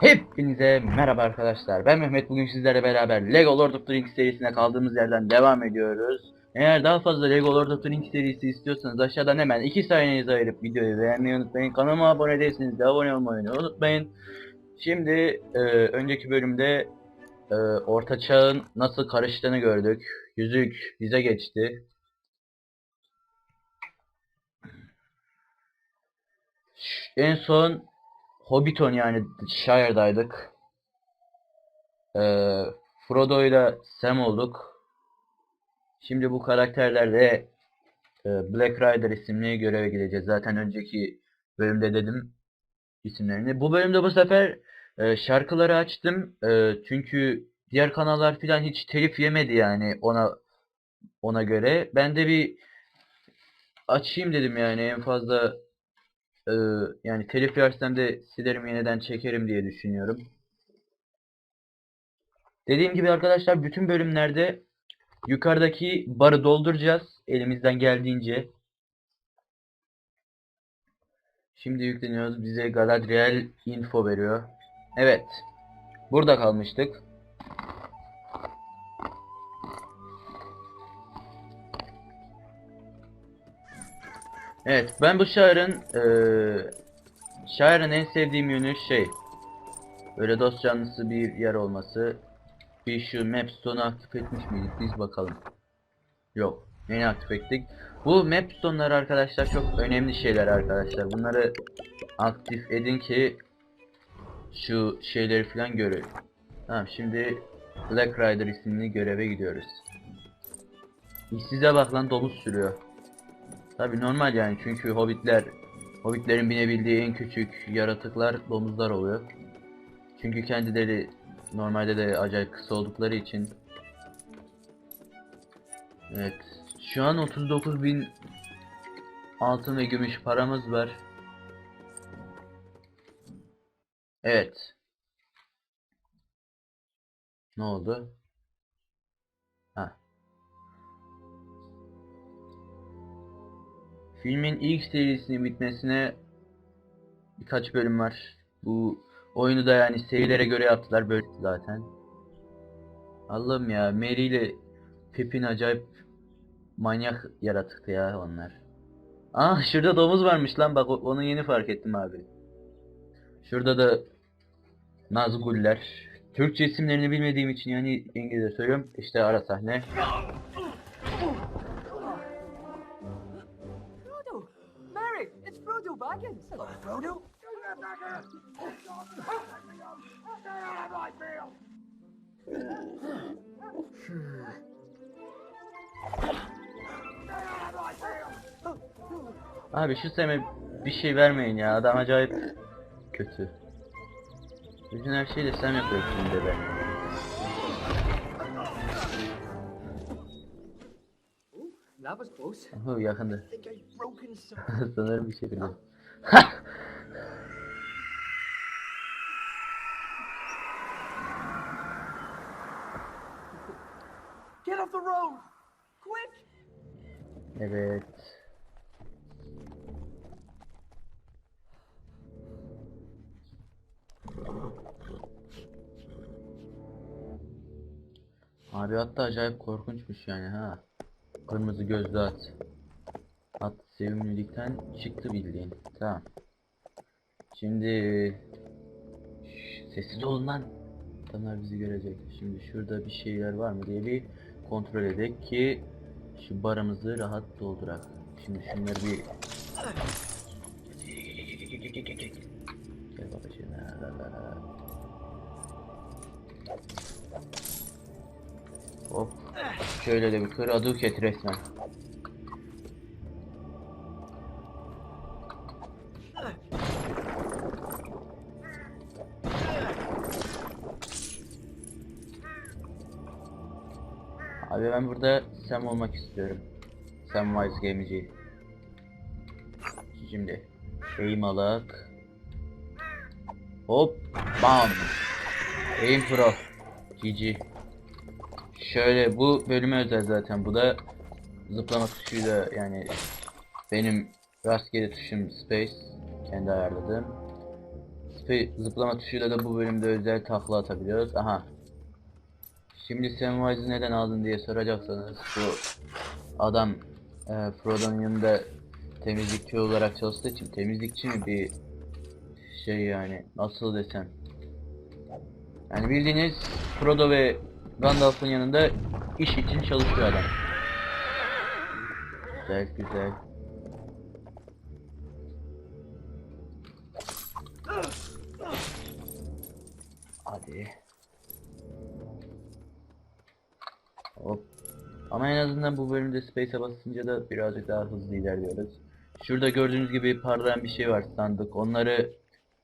Hepinize merhaba arkadaşlar. Ben Mehmet. Bugün sizlerle beraber Lego Lord of the Rings serisine kaldığımız yerden devam ediyoruz. Eğer daha fazla Lego Lord of the Rings serisi istiyorsanız aşağıdan hemen 2 saniyenizi ayırıp videoyu beğenmeyi unutmayın. Kanalıma abone değilseniz de abone olmayı unutmayın. Şimdi e, önceki bölümde e, Orta Çağ'ın nasıl karıştığını gördük. Yüzük bize geçti. En son Hobbiton yani Shire'daydık. Ee, Frodo ile Sam olduk. Şimdi bu karakterlerle e, Black Rider isimli göreve gideceğiz. Zaten önceki bölümde dedim isimlerini. Bu bölümde bu sefer e, şarkıları açtım. E, çünkü diğer kanallar filan hiç telif yemedi yani ona ona göre. Ben de bir açayım dedim yani en fazla ee, yani telif yersem de silerim yeniden çekerim diye düşünüyorum. Dediğim gibi arkadaşlar bütün bölümlerde yukarıdaki barı dolduracağız elimizden geldiğince. Şimdi yükleniyoruz. Bize Galadriel info veriyor. Evet. Burada kalmıştık. Evet, ben bu şairin eee şairin en sevdiğim yönü şey böyle dost canlısı bir yer olması. Bir şu Mapstone'u aktif etmiş miydik biz bakalım. Yok, yeni aktif ettik. Bu Mapstone'lar arkadaşlar çok önemli şeyler arkadaşlar. Bunları aktif edin ki şu şeyleri falan görün. Tamam şimdi Black Rider isimli göreve gidiyoruz. İşsize bak lan domuz sürüyor. Tabi normal yani çünkü hobbitler hobbitlerin binebildiği en küçük yaratıklar domuzlar oluyor. Çünkü kendileri normalde de acayip kısa oldukları için. Evet. Şu an 39.000 altın ve gümüş paramız var. Evet. Ne oldu? Filmin ilk serisinin bitmesine birkaç bölüm var. Bu oyunu da yani serilere göre yaptılar böyle zaten. Allah'ım ya Merry ile Pippin acayip manyak yaratıktı ya onlar. Ah şurada domuz varmış lan bak onu yeni fark ettim abi. Şurada da Nazgul'ler. Türkçe isimlerini bilmediğim için yani İngilizce söylüyorum. İşte ara sahne. Frodo Baggins! Hello, Frodo. Abi şu Sam'e bir şey vermeyin ya. Adam acayip kötü. Bütün her şeyi de Sam yapıyor şimdi de. Oh, that was close. Oho yakındı. Sanırım bir şey dedi. Get off the road! Quick! evet. Abi hatta acayip korkunçmuş yani ha. Kırmızı gözlü at. Sevimlilikten çıktı bildiğin. Tamam. Şimdi sessiz olun lan. Bizi görecek. Şimdi şurada bir şeyler var mı diye bir kontrol edek ki şu barımızı rahat doldurak. Şimdi şunları bir Gel babacığım. Hop. Şöyle de bir kır adı ket resmen. Abi ben burada Sam olmak istiyorum. Samwise Gameci. Şimdi aim alak. Hop bam. Aim pro. GG. Şöyle bu bölüme özel zaten. Bu da zıplama tuşuyla yani benim rastgele tuşum space kendi ayarladığım. Zıplama tuşuyla da bu bölümde özel takla atabiliyoruz. Aha. Şimdi Samwise'ı neden aldın diye soracaksanız bu adam e, Frodo'nun yanında temizlikçi olarak çalıştığı için temizlikçi mi bir şey yani nasıl desem yani bildiğiniz Frodo ve Gandalf'ın yanında iş için çalışıyor adam. Güzel güzel. Hadi. Ama en azından bu bölümde Space'e basınca da birazcık daha hızlı ilerliyoruz. Şurada gördüğünüz gibi parlayan bir şey var sandık. Onları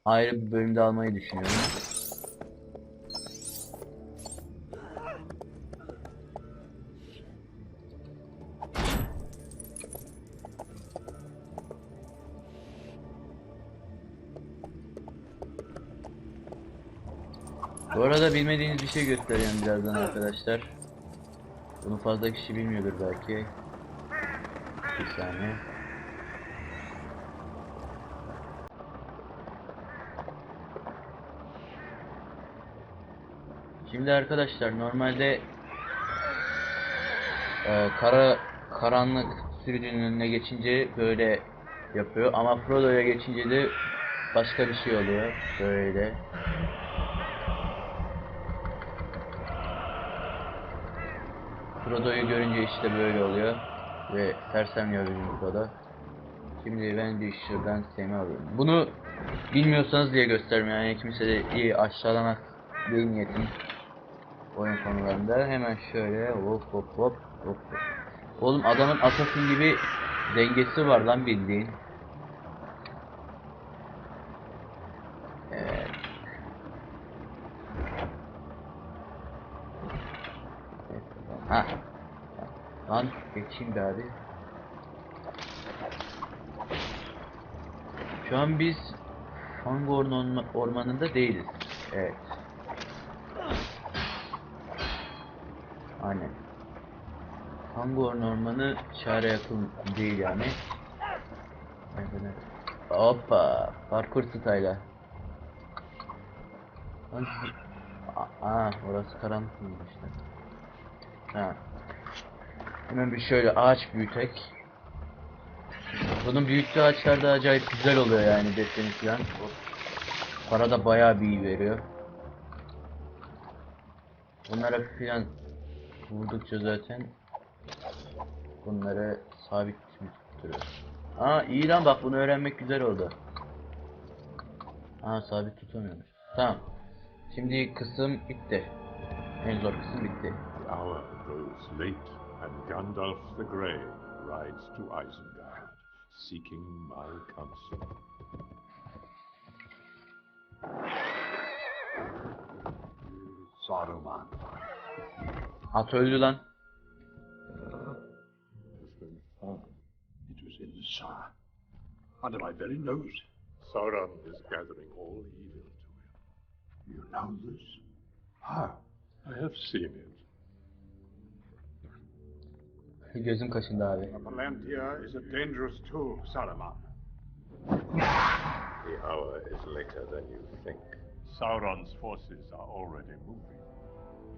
ayrı bir bölümde almayı düşünüyorum. Bu arada bilmediğiniz bir şey göstereceğim birazdan arkadaşlar. Bunu fazla kişi bilmiyordur belki. Bir saniye. Şimdi arkadaşlar normalde e, kara karanlık sürücünün önüne geçince böyle yapıyor ama Frodo'ya geçince de başka bir şey oluyor böyle. Frodo'yu görünce işte böyle oluyor ve sersemliyor bizim Frodo. Şimdi ben de şuradan Sam'i alıyorum. Bunu bilmiyorsanız diye göstermiyor yani kimse de iyi aşağılamak değil niyetim oyun konularında. Hemen şöyle hop hop hop hop. Oğlum adamın Assassin gibi dengesi var lan bildiğin. Evet. Ha. Be abi. Şu an biz orma- ormanında değiliz. Evet. Aynen. Fangorn ormanı şehre yakın değil yani. Aynen. Hoppa. Parkur style'a. Aa, orası karanlık işte. Ha. Hemen bir şöyle ağaç büyütek. Bunun büyüttüğü ağaçlar da acayip güzel oluyor yani deseni falan. Para da bayağı bir iyi veriyor. Bunlara filan vurdukça zaten bunları sabit tutturuyor. Aa iyi lan bak bunu öğrenmek güzel oldu. Aa sabit tutamıyormuş. Tamam. Şimdi kısım bitti. En zor kısım bitti. Late, and Gandalf the Grey rides to Isengard, seeking my counsel. Saruman. At öldü lan. Has. It was in the Tsar. Under my very nose. Sauron is gathering all evil to him. You know this? How? I have seen it. Gözüm kaşındı abi. Palantir is a dangerous tool, Saruman. The hour is later than you think. Sauron's forces are already moving.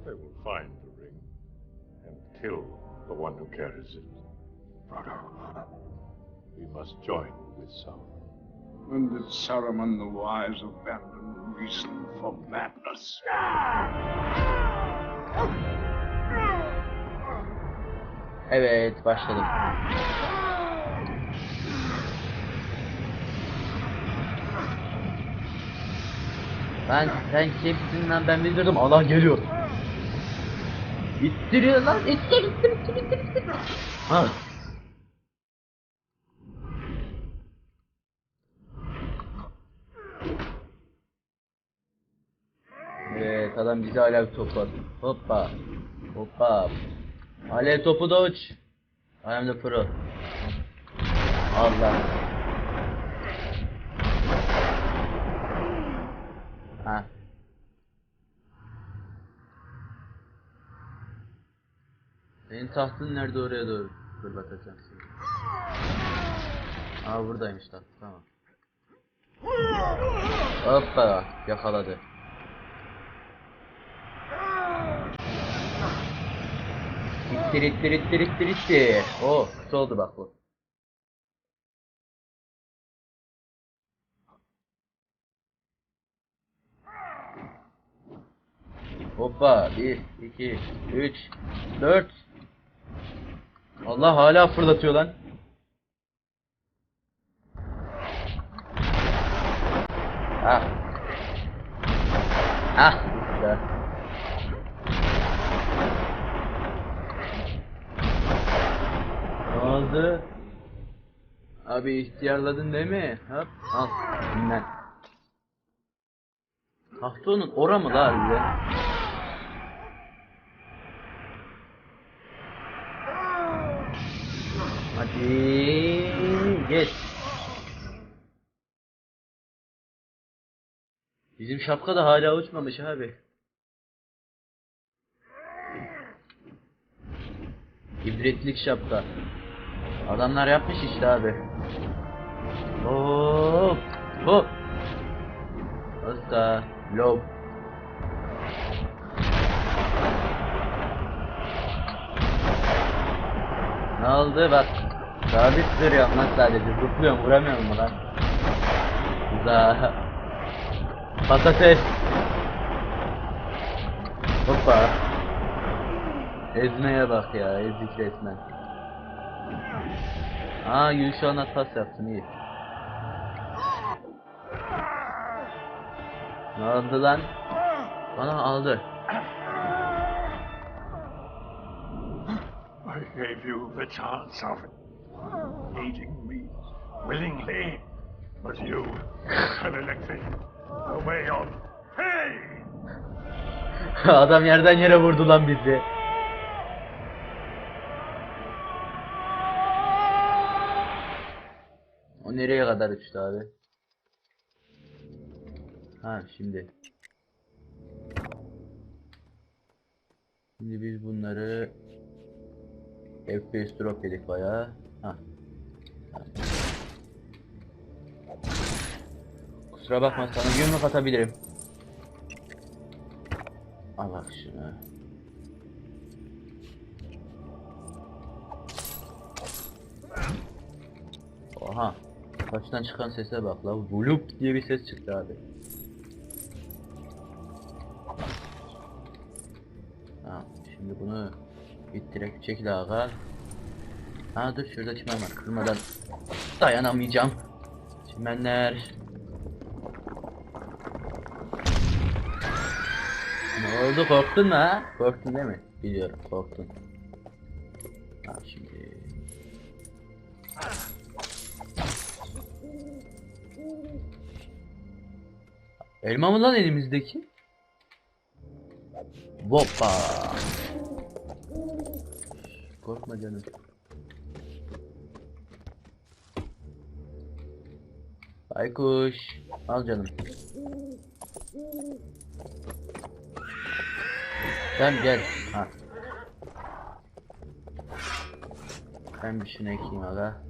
They will find the ring and kill the one who carries it. Frodo. We must join with Sauron. When did Saruman the Wise abandon reason for madness? Ah! Ah! Evet başladım. Ben sen kimsin lan ben bildirdim Allah geliyor. İttiriyor lan ittir ittir ittir ittir ittir. Ha. Evet adam bize alev topu attı. Hoppa. Hoppa. Alev topu da uç. I am the pro. Allah. Ha. Senin tahtın nerede oraya doğru fırlatacağım seni. Aa buradaymış taht tamam. Hoppa yakaladı. İttir ittir ittir ittir ittir. Oh kısa oldu bak bu. Hoppa 1 2 3 4 Allah hala fırlatıyor lan. Ah. Ah. Oldu? Abi ihtiyarladın değil mi? Hop al. Dinlen. Tahtonun ora mı la harbiden? Hadi geç. Bizim şapka da hala uçmamış abi. İbretlik şapka. Adamlar yapmış işte abi. Hop hop. Usta lob. Ne oldu bak. Sabit duruyorum lan sadece. Zıplıyorum vuramıyorum mu lan? Güzel. Patates. Hoppa. Ezmeye bak ya, ezik resmen. Aa Gülşah'ına pas yaptın iyi. Ne oldu lan? Bana aldı. I gave you the chance of aiding me willingly, but you have elected the way of pain. Adam yerden yere vurdu lan bizi. Nereye kadar uçtu abi? Ha şimdi. Şimdi biz bunları FPS drop yedik bayağı. Ha. Kusura bakma sana yumruk atabilirim. Al bak şunu. Oha. Kaçtan çıkan sese bak la. Vulup diye bir ses çıktı abi. Ha, şimdi bunu ittirek çekil ağa. Ha dur şurada çimen var. Kırmadan dayanamayacağım. Çimenler. Ne oldu korktun mu ha? Korktun değil mi? Biliyorum korktun. Ha şimdi. Elma mı lan elimizdeki? Hoppa. Korkma canım. Baykuş. Al canım. Sen gel. Ha. Ben bir şunu ekeyim aga.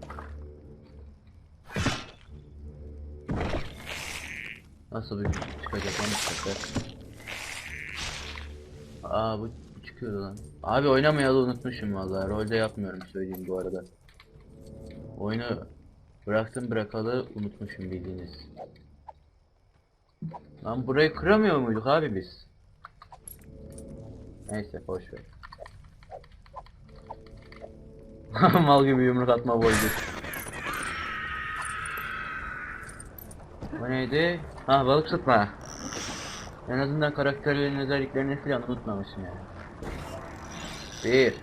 Nasıl bir çıkacak bu sefer? Aa bu çıkıyor lan. Abi oynamayalı unutmuşum vallahi. Rolde yapmıyorum söyleyeyim bu arada. Oyunu bıraktım bırakalı unutmuşum bildiğiniz. Lan burayı kıramıyor muyduk abi biz? Neyse boş ver. Mal gibi yumruk atma boydu. O neydi? Ha balık tutma. En azından karakterlerin özelliklerini falan unutmamışım yani. Bir.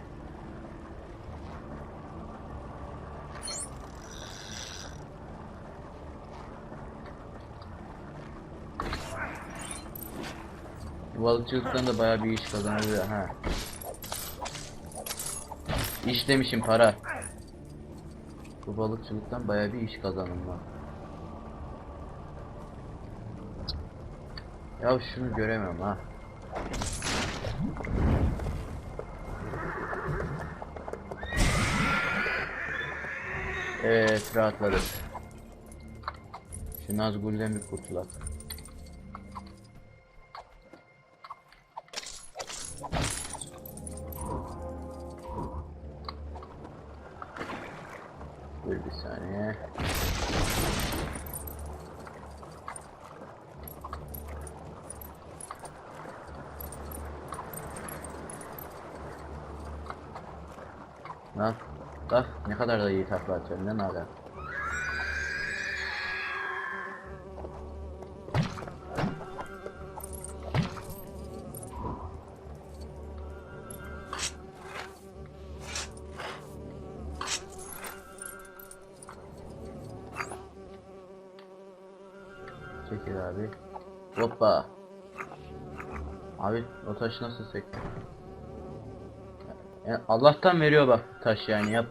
Bu Balıkçılıktan da bayağı bir iş kazanılıyor ha. İş demişim para. Bu balıkçılıktan bayağı bir iş kazanılma. Ya şunu göremem ha. Evet rahatladık. Şu Nazgul'den bir kurtulak. Dur bir saniye. Bak, bak ne kadar da iyi takla atıyorum mi hala? Çekil abi. Hoppa. Abi o taşı nasıl sekti? Ya Allah'tan veriyor bak taş yani yap.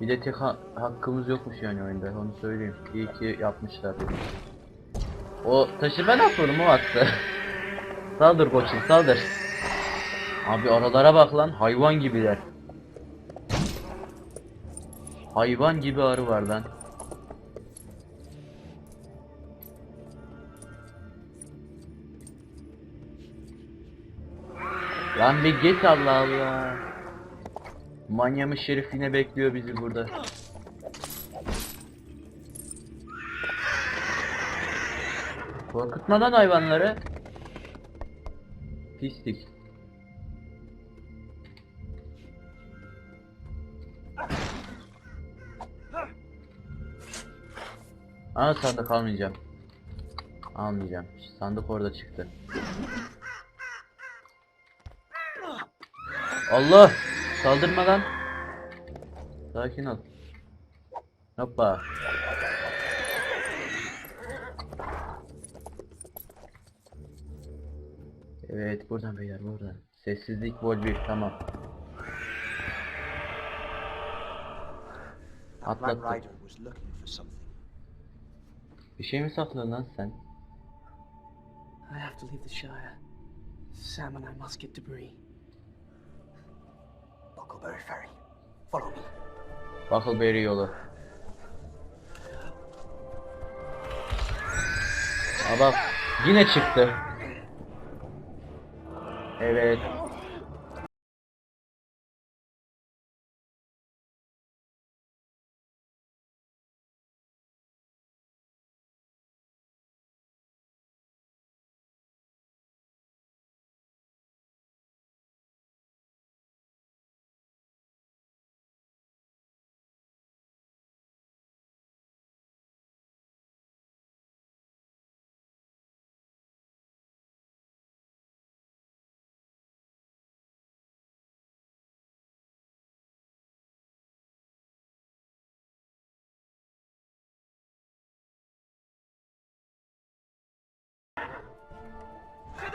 Bir de tek ha- hakkımız yokmuş yani oyunda onu söyleyeyim. İyi ki yapmışlar. O taşı ben atmadım o attı. saldır koçum saldır. Abi aralara bak lan hayvan gibiler. Hayvan gibi arı var lan. Lan bir git Allah Allah. Manyamış şerif yine bekliyor bizi burada. Korkutma lan hayvanları. Pislik. Aa sandık almayacağım. Almayacağım. Sandık orada çıktı. Allah! Saldırma lan. Sakin ol. Hoppa. Evet buradan beyler buradan. Sessizlik vol 1 tamam. Something. Bir şey mi saklıyorsun lan sen? I have to leave the Shire. Sam and I must get to Bree. Buckleberry. Follow me. Buckleberry yolu. Aa bak yine çıktı. Evet.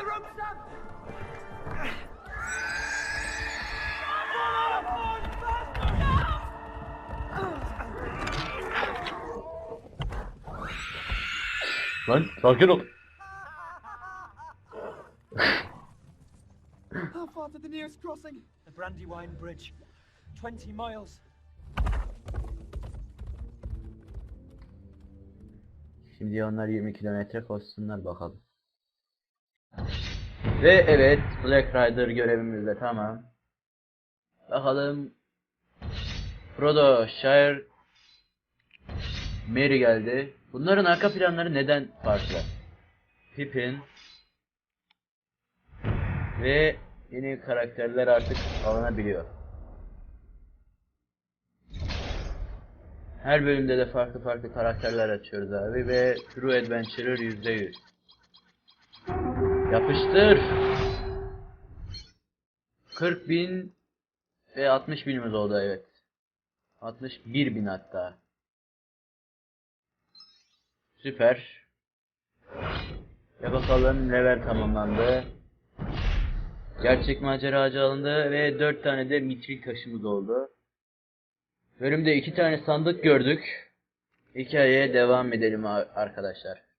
The rope, Sam! Lan sakin ol. How far to the nearest crossing? The Brandywine Bridge. 20 miles. Şimdi onlar 20 kilometre koşsunlar bakalım. Ve evet Black Rider görevimiz de tamam. Bakalım. Frodo, Shire, Merry geldi. Bunların arka planları neden farklı? Pippin ve yeni karakterler artık alınabiliyor. Her bölümde de farklı farklı karakterler açıyoruz abi ve True Adventurer %100. Yapıştır. 40 bin ve 60 binimiz oldu evet. 61 bin hatta. Süper. Ve bakalım level tamamlandı. Gerçek maceracı alındı ve 4 tane de mitrik taşımız oldu. Bölümde iki tane sandık gördük. Hikayeye devam edelim arkadaşlar.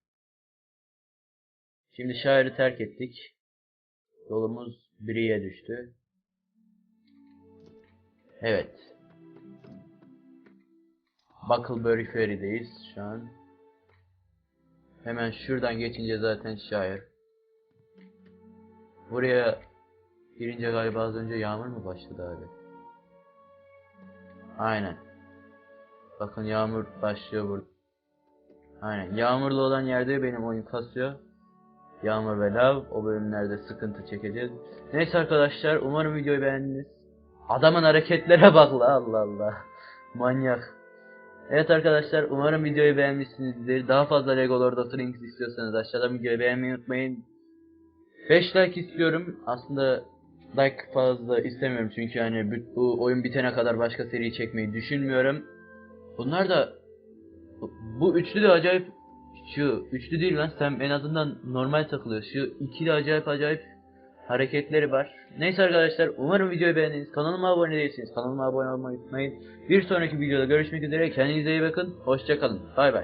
Şimdi şairi terk ettik. Yolumuz Bri'ye düştü. Evet. Bucklebury Ferry'deyiz şu an. Hemen şuradan geçince zaten şair. Buraya girince galiba az önce yağmur mu başladı abi? Aynen. Bakın yağmur başlıyor burada. Aynen. Yağmurlu olan yerde benim oyun kasıyor. Yağmur ve lav. O bölümlerde sıkıntı çekeceğiz. Neyse arkadaşlar. Umarım videoyu beğendiniz. Adamın hareketlere bak la Allah Allah. Manyak. Evet arkadaşlar umarım videoyu beğenmişsinizdir. Daha fazla Lego Lord of Rings istiyorsanız aşağıdan videoyu beğenmeyi unutmayın. 5 like istiyorum. Aslında like fazla istemiyorum çünkü yani bu- oyun bitene kadar başka seri çekmeyi düşünmüyorum. Bunlar da bu üçlü de acayip şu üçlü değil lan sen en azından normal takılıyor. Şu iki de acayip acayip hareketleri var. Neyse arkadaşlar umarım videoyu beğendiniz. Kanalıma abone değilsiniz. Kanalıma abone olmayı unutmayın. Bir sonraki videoda görüşmek üzere. Kendinize iyi bakın. Hoşçakalın. Bay bay.